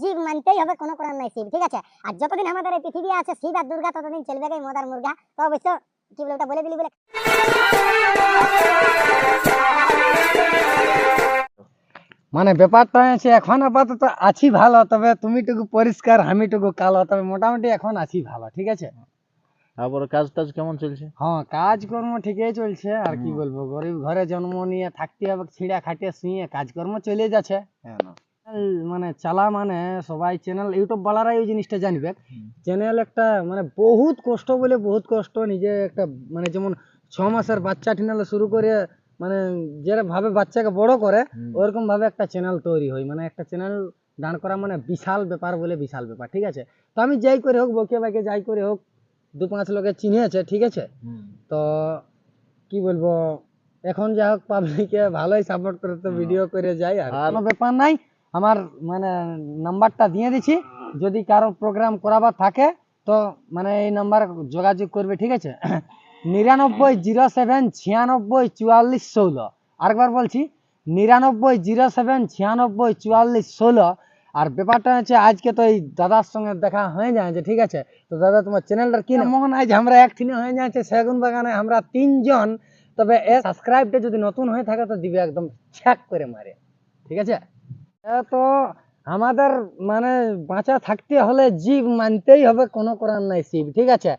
জীব মানতেই হবে কোনো করার নাই শিব ঠিক আছে? আর যতদিন আমাদের এই পৃথিবী আছে শিব আর দুর্গা ততদিন চলবে এই মদার মুরগা। তো অবশ্য কি বলে ওটা বলে দিলি বলে? মানে ব্যাপারটা হচ্ছে এখন আপাতত আছি ভালো তবে তুমিটুকু পরিষ্কার আমিটুকু কালো তবে মোটামুটি এখন আছি ভালো ঠিক আছে? তারপরে কাজ টাজ কেমন চলছে? হ্যাঁ কাজকর্ম ঠিকই চলছে আর কি বলব গরিব ঘরে জন্ম নিয়ে থাকতে হবে ছিঁড়া খাটিয়ে শুয়ে কাজকর্ম চলে যাচ্ছে। চ্যানেল মানে চালা মানে সবাই চ্যানেল ইউটিউব বালারাই ওই জিনিসটা জানবে। চ্যানেল একটা মানে বহুত কষ্ট বলে বহুত কষ্ট নিজে একটা মানে যেমন ছ মাসের বাচ্চা টিনালে শুরু করে মানে যেটা ভাবে বাচ্চাকে বড় করে ওরকম ভাবে একটা চ্যানেল তৈরি হয়। মানে একটা চ্যানেল দাঁড় করা মানে বিশাল ব্যাপার বলে বিশাল ব্যাপার ঠিক আছে? তো আমি যাই করে হোক বকে বাকে যাই করে হোক দু পাঁচ লোকে চিনিয়েছে ঠিক আছে? তো কি বলব এখন যা হোক পাবলিকে ভালোই সাপোর্ট করে তো ভিডিও করে যাই আর- কোনো ব্যাপার নাই। আমার মানে নাম্বারটা দিয়ে দিচ্ছি যদি কারও প্রোগ্রাম করাবার থাকে, তো মানে এই নাম্বার যোগাযোগ করবে, ঠিক আছে? নিরানব্বই জিরো সেভেন ছিয়ানব্বই চুয়াল্লিশ ষোলো। আরেকবার বলছি, নিরানব্বই জিরো সেভেন ছিয়ানব্বই চুয়াল্লিশ ষোলো। আর ব্যাপারটা হচ্ছে, আজকে তো এই দাদার সঙ্গে দেখা হয়ে যাচ্ছে ঠিক আছে? তো দাদা, তোমার চ্যানেলটার কি মোহন, আজ আমরা একদিনে হয়ে যাচ্ছে, সেগুন বাগানে আমরা তিনজন। তবে এ সাবস্ক্রাইবটা যদি নতুন হয়ে থাকে, তো দিবে একদম ছ্যাক করে মারে, ঠিক আছে? তো আমাদের মানে বাঁচা থাকতে হলে জীব মানতেই হবে, কোনো করার নাই শিব, ঠিক আছে?